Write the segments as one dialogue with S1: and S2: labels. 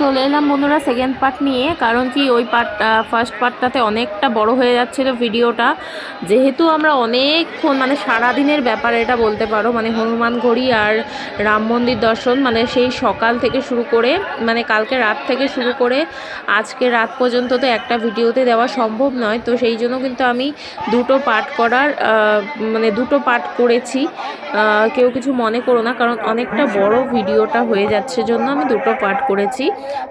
S1: চলে এলাম বন্ধুরা সেকেন্ড পার্ট নিয়ে। কারণ কি ওই পার্টটা ফার্স্ট পার্টটাতে অনেকটা বড় হয়ে যাচ্ছিল ভিডিওটা যেহেতু আমরা অনেকক্ষণ মানে সারাদিনের ব্যাপার এটা বলতে পারো মানে হনুমান ঘড়ি আর রাম মন্দির দর্শন মানে সেই সকাল থেকে শুরু করে মানে কালকে রাত থেকে শুরু করে আজকে রাত পর্যন্ত তো একটা ভিডিওতে দেওয়া সম্ভব নয়। তো সেই জন্য কিন্তু আমি দুটো পার্ট করার মানে দুটো পার্ট করেছি। কেউ কিছু মনে করো না, কারণ অনেকটা বড় ভিডিওটা হয়ে যাচ্ছে জন্য আমি দুটো পার্ট করেছি।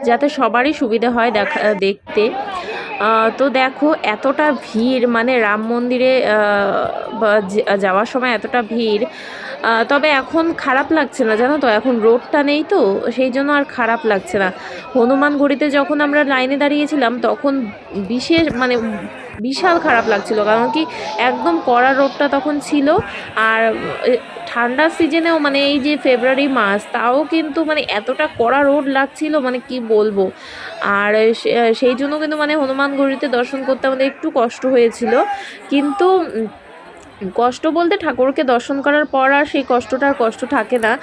S1: যাতে সবারই সুবিধা হয় দেখা দেখতে। তো দেখো, এতটা ভিড় মানে রাম মন্দিরে যাওয়ার সময় এতটা ভিড়। তবে এখন খারাপ লাগছে না, জানো তো? এখন রোডটা নেই তো, সেই জন্য আর খারাপ লাগছে না। হনুমান গড়িতে যখন আমরা লাইনে দাঁড়িয়েছিলাম, তখন বিশেষ মানে বিশাল খারাপ লাগছিল, কারণ কি একদম কড়া রোডটা তখন ছিল, আর ঠান্ডার সিজনেও মানে এই যে ফেব্রুয়ারি মাস, তাও কিন্তু মানে এতটা কড়া রোড লাগছিল মানে কি বলব? আর সেই জন্য কিন্তু মানে হনুমান গড়িতে দর্শন করতে আমাদের একটু কষ্ট হয়েছিল, কিন্তু কষ্ট বলতে ঠাকুরকে দর্শন করার পর আর সেই কষ্টটা আর কষ্ট থাকে না।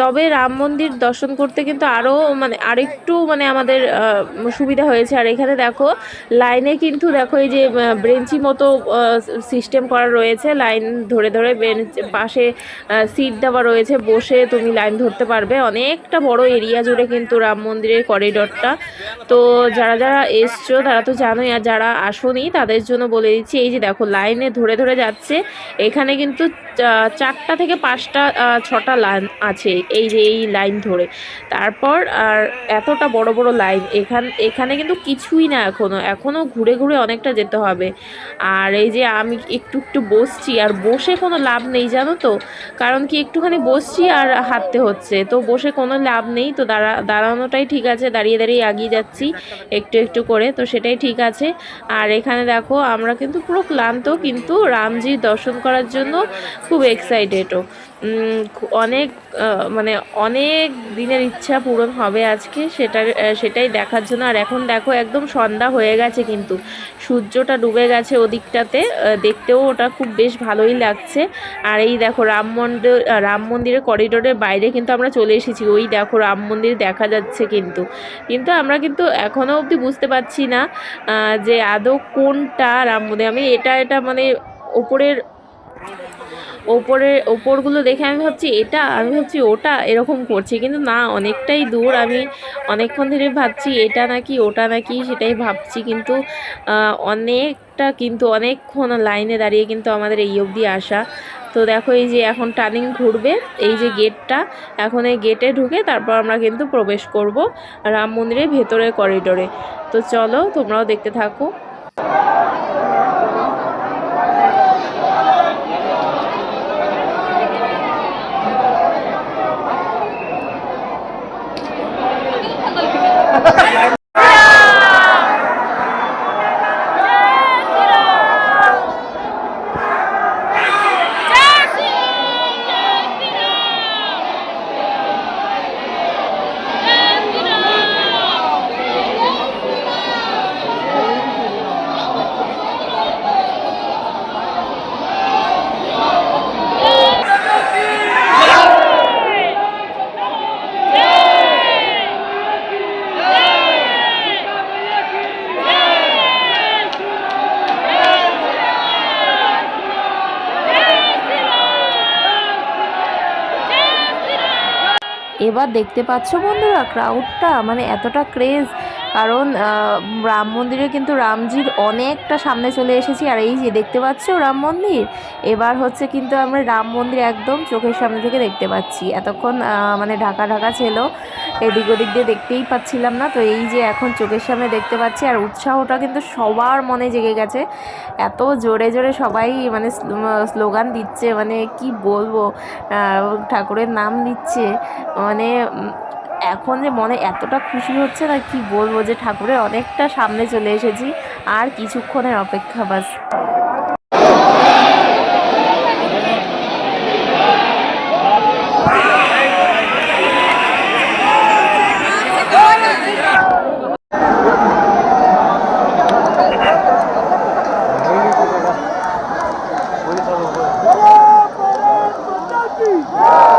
S1: তবে রাম মন্দির দর্শন করতে কিন্তু আরও মানে আরেকটু মানে আমাদের সুবিধা হয়েছে। আর এখানে দেখো, লাইনে কিন্তু দেখো এই যে ব্রেঞ্চি মতো সিস্টেম করা রয়েছে। লাইন ধরে ধরে বেঞ্চ পাশে সিট দেওয়া রয়েছে। বসে তুমি লাইন ধরতে পারবে। অনেকটা বড় এরিয়া জুড়ে কিন্তু রাম মন্দিরের করিডোরটা তো যারা যারা এসছো, তারা তো জানোই। আর যারা আসোনি, তাদের জন্য বলে দিচ্ছি, এই যে দেখো, লাইনে ধরে ধরে যাচ্ছে। এখানে কিন্তু চারটা থেকে পাঁচটা ছটা লাইন আছে এই যে এই লাইন ধরে। তারপর আর এতটা বড় বড় লাইন, এখান, এখানে কিন্তু কিছুই না এখনও এখনও ঘুরে ঘুরে অনেকটা যেতে হবে। আর এই যে আমি একটু একটু বসছি, আর বসে কোনো লাভ নেই, জানো তো? কারণ কি একটুখানি বসছি আর হাঁটতে হচ্ছে। তো বসে কোনো লাভ নেই, তো দাঁড়া, দাঁড়ানোটাই ঠিক আছে। দাঁড়িয়ে দাঁড়িয়ে এগিয়ে যাচ্ছি একটু একটু করে, তো সেটাই ঠিক আছে। আর এখানে দেখো, আমরা কিন্তু পুরো ক্লান্ত, কিন্তু রামজির দর্শন করার জন্য খুব এক্সাইটেডও অনেক মানে অনেক দিনের ইচ্ছা পূরণ হবে আজকে সেটা সেটাই দেখার জন্য। আর এখন দেখো একদম সন্ধ্যা হয়ে গেছে কিন্তু। সূর্যটা ডুবে গেছে ওদিকটাতে দেখতেও ওটা খুব বেশ ভালোই লাগছে। আর এই দেখো রাম মন্দির রাম মন্দিরের করিডোরের বাইরে কিন্তু আমরা চলে এসেছি। ওই দেখো রাম মন্দির দেখা যাচ্ছে কিন্তু। কিন্তু আমরা কিন্তু এখনও অবধি বুঝতে পারছি না যে আদৌ কোনটা রাম মন্দির। আমি এটা এটা মানে ওপরের ওপরের ওপরগুলো দেখে আমি ভাবছি, এটা? আমি ভাবছি, ওটা? এরকম করছি। কিন্তু না, অনেকটাই দূর আমি অনেকক্ষণ ধরে ভাবছি, এটা নাকি, ওটা নাকি? সেটাই ভাবছি। কিন্তু অনেকটা কিন্তু অনেকক্ষণ লাইনে দাঁড়িয়ে কিন্তু আমাদের এই অবধি আসা। তো দেখো, এই যে এখন টার্নিং ঘুরবে, এই যে গেটটা, এখন এই গেটে ঢুকে তারপর আমরা কিন্তু প্রবেশ করব রাম মন্দিরের ভেতরের করিডোরে তো চলো, তোমরাও দেখতে থাকো। এবার দেখতে পাচ্ছ বন্ধুরা ক্রাউডটা মানে এতটা ক্রেজ কারণ রাম মন্দিরে কিন্তু রামজির অনেকটা সামনে চলে এসেছি। আর এই যে দেখতে পাচ্ছ রাম মন্দির, এবার হচ্ছে কিন্তু আমরা রাম মন্দির একদম চোখের সামনে থেকে দেখতে পাচ্ছি। এতক্ষণ মানে ঢাকা ঢাকা ছিল, এদিক ওদিক দিয়ে দেখতেই পাচ্ছিলাম না। তো এই যে এখন চোখের সামনে দেখতে পাচ্ছি, আর উৎসাহটা কিন্তু সবার মনে জেগে গেছে। এত জোরে জোরে সবাই মানে স্লোগান দিচ্ছে মানে কি বলব ঠাকুরের নাম দিচ্ছে মানে এখন যে মনে এতটা খুশি হচ্ছে না, কি বলব যে ঠাকুরের অনেকটা সামনে চলে এসেছি, আর কিছুক্ষণের অপেক্ষা বাস Yeah!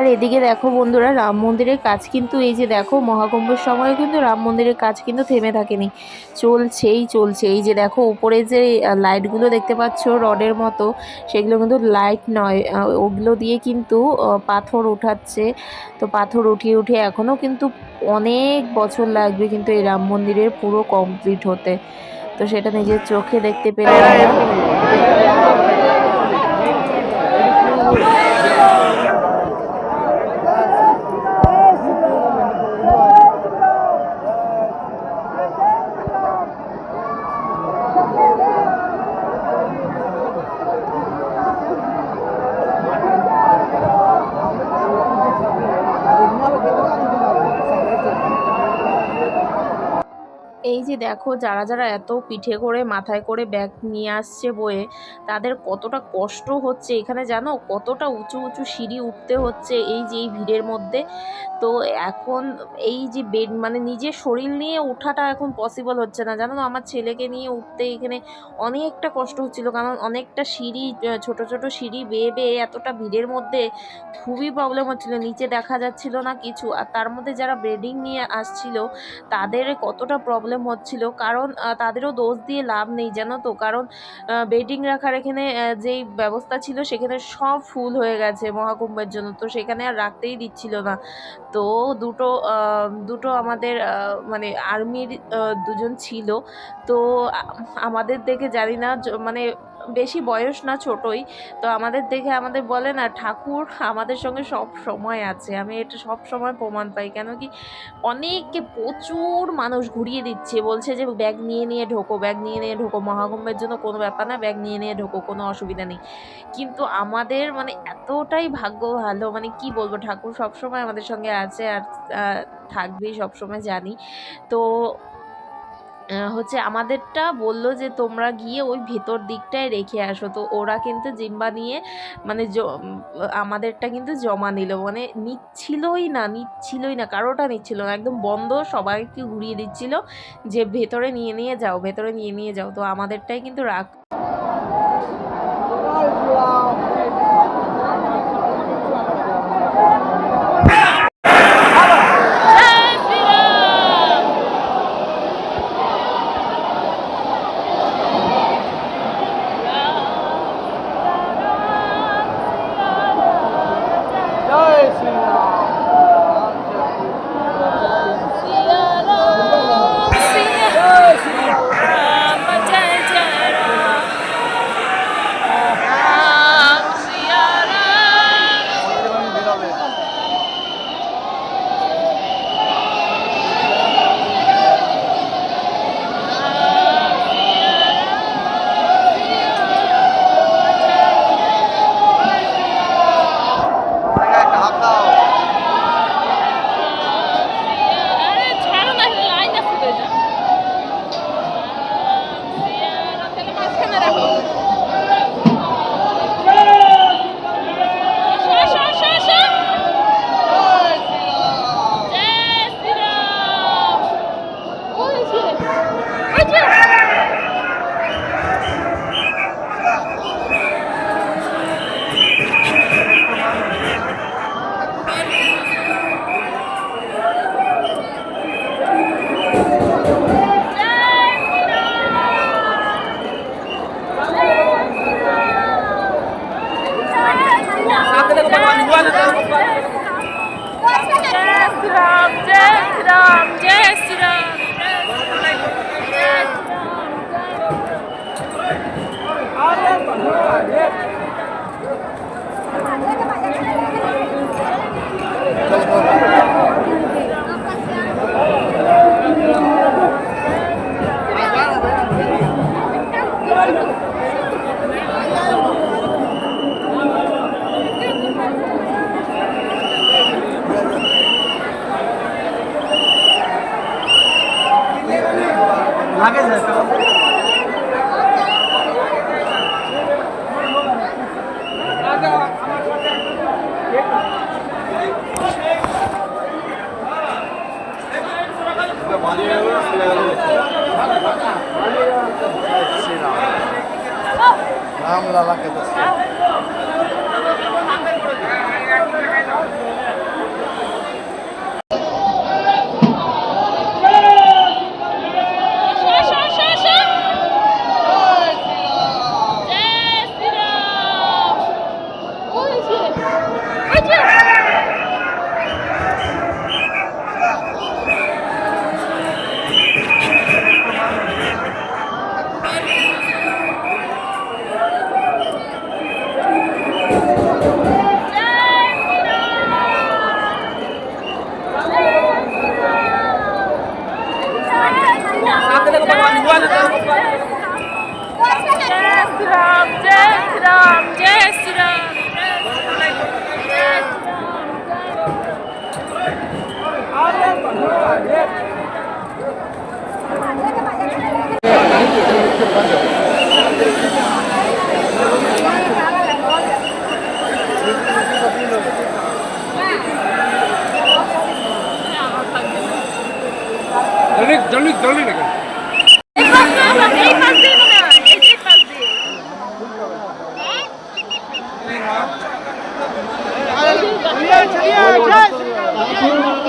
S1: আর এদিকে দেখো বন্ধুরা, রাম মন্দিরের কাজ কিন্তু এই যে দেখো, মহাকুম্ভের সময় কিন্তু রাম মন্দিরের কাজ কিন্তু থেমে থাকেনি। চলছেই চলছে এই যে দেখো, উপরে যে লাইটগুলো দেখতে পাচ্ছ, রডের মতো, সেগুলো কিন্তু লাইট নয়। ওগুলো দিয়ে কিন্তু পাথর উঠাচ্ছে তো পাথর উঠিয়ে উঠিয়ে এখনও কিন্তু অনেক বছর লাগবে কিন্তু এই রাম মন্দিরের পুরো কমপ্লিট হতে। তো সেটা নিজের চোখে দেখতে পেলে আমরা। এই যে দেখো, যারা যারা এত পিঠে করে, মাথায় করে ব্যাগ নিয়ে আসছে বয়ে তাদের কতটা কষ্ট হচ্ছে এখানে জানো? কতটা উঁচু উঁচু সিঁড়ি উঠতে হচ্ছে এই যে এই ভিড়ের মধ্যে। তো এখন এই যে বেড মানে নিজের শরীর নিয়ে ওঠাটা এখন পসিবল হচ্ছে না। জানো আমার ছেলেকে নিয়ে উঠতে এখানে অনেকটা কষ্ট হচ্ছিল। কারণ অনেকটা সিঁড়ি ছোট ছোট সিঁড়ি বেয়ে বেয়ে এতটা ভিড়ের মধ্যে খুবই প্রবলেম হচ্ছিল। নিচে দেখা যাচ্ছিল না কিছু। আর তার মধ্যে যারা ব্রেডিং নিয়ে আসছিল, তাদের কতটা প্রবলেম হচ্ছিল কারণ তাদেরও দোষ দিয়ে লাভ নেই, জানো তো? কারণ বেডিং রাখার এখানে যেই ব্যবস্থা ছিল, সেখানে সব ফুল হয়ে গেছে মহাকুম্ভের জন্য। তো সেখানে আর রাখতেই দিচ্ছিল না। তো দুটো দুটো আমাদের মানে আর্মির দুজন ছিল। তো আমাদের দেখে জানি না মানে বেশি বয়স না ছোটই। তো আমাদের দেখে আমাদের বলে না, ঠাকুর, আমাদের সঙ্গে সব সময় আছে। আমি এটা সব সময় প্রমাণ পাই। কেন কি অনেককে প্রচুর মানুষ ঘুরিয়ে দিচ্ছে। বলছে যে, ব্যাগ নিয়ে নিয়ে ঢোকো, ব্যাগ নিয়ে নিয়ে ঢোকো। মহাকুম্ভের জন্য কোনো ব্যাপার না, ব্যাগ নিয়ে নিয়ে ঢোকো, কোনো অসুবিধা নেই। কিন্তু আমাদের মানে এতটাই ভাগ্য ভালো মানে কি বলব, ঠাকুর সবসময় আমাদের সঙ্গে আছে আর থাকবেই সবসময় জানি। তো হচ্ছে আমাদেরটা বলল যে তোমরা গিয়ে ওই ভেতর দিকটায় রেখে আসো। তো ওরা কিন্তু জিম্বা নিয়ে মানে আমাদেরটা কিন্তু জমা নিল। মানে নিচ্ছিলই না নিচ্ছিলই না, কারোটা নিচ্ছিল না। একদম বন্ধ, সবাইকে ঘুরিয়ে দিচ্ছিল যে ভেতরে নিয়ে নিয়ে যাও, ভেতরে নিয়ে নিয়ে যাও। তো আমাদেরটাই কিন্তু রাখ Yeah. Thank you.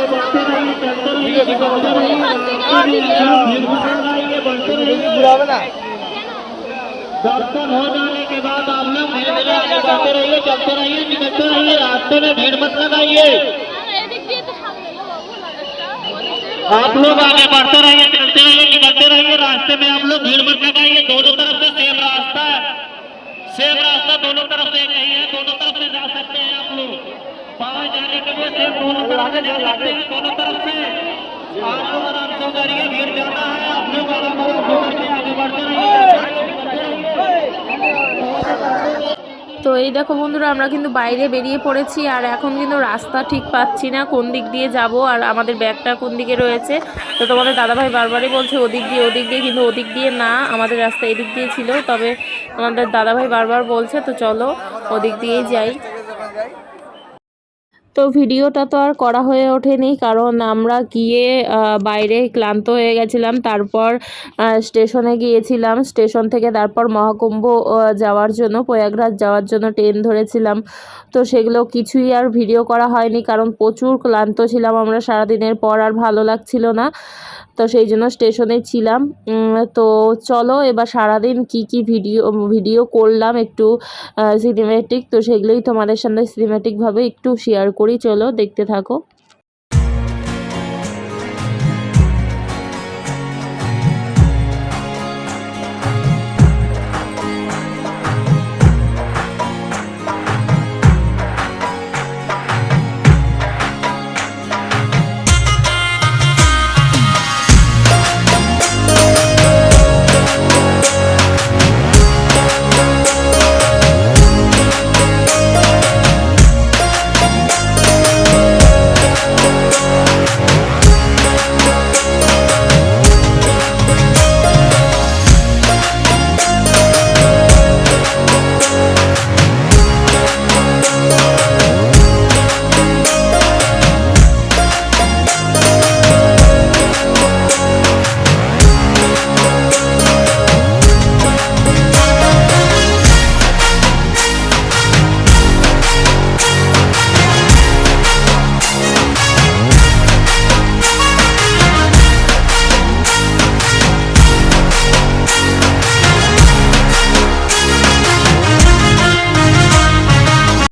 S1: आगे
S2: बढ़ते रहिए
S3: चलते रहिए निकलते रहिए
S2: बढ़ते रहिए
S4: दर्शन हो जाने के बाद आप लोग धीरे रहिए चलते रहिए निकलते रहिए रास्ते में भीड़ मत लगाइए आप लोग आगे बढ़ते रहिए चलते रहिए, निकलते रहिए, रास्ते में आप लोग भीड़ मत लगाइए। दोनों तरफ़ से सेम रास्ता है। सेम रास्ता, दोनों तरफ़ से नहीं है, दोनों तरफ़ से जा सकते हैं आप लोग। पाँव जाने के लिए सेम दोनों तरफ से जा सकते हैं दोनों तरफ से आप लोग आराम से उतरिए भीड़ ज्यादा है आप लोग आराम आराम से उतर के आगे बढ़ते रहिए निकलते रहिए
S1: তো এই দেখো বন্ধুরা আমরা কিন্তু বাইরে বেরিয়ে পড়েছি আর এখন কিন্তু রাস্তা ঠিক পাচ্ছি না কোন দিক দিয়ে যাব আর আমাদের ব্যাগটা কোন দিকে রয়েছে তো তোমাদের দাদাভাই বারবারই বলছে ওদিক দিয়ে ওদিক দিয়ে কিন্তু ওদিক দিয়ে না আমাদের রাস্তা এদিক দিয়ে ছিল তবে আমাদের দাদাভাই বারবার বলছে তো চলো ওদিক দিয়েই যাই তো ভিডিওটা তো আর করা হয়ে ওঠেনি, কারণ আমরা গিয়ে বাইরে ক্লান্ত হয়ে গেছিলাম, তারপর স্টেশনে গিয়েছিলাম, স্টেশন থেকে তারপর মহাকুম্ভ যাওয়ার জন্য, প্রয়াগরাজ যাওয়ার জন্য ট্রেন ধরেছিলাম। তো সেগুলো কিছুই আর ভিডিও করা হয়নি, কারণ প্রচুর ক্লান্ত ছিলাম আমরা সারাদিনের, পর আর ভালো লাগছিল না। তো সেই জন্য স্টেশনে ছিলাম। তো চলো এবার সারাদিন কি কি ভিডিও ভিডিও করলাম একটু সিনেমেটিক তো সেগুলোই তোমাদের সামনে সিনেমেটিকভাবে একটু শেয়ার করি। চলো দেখতে থাকো।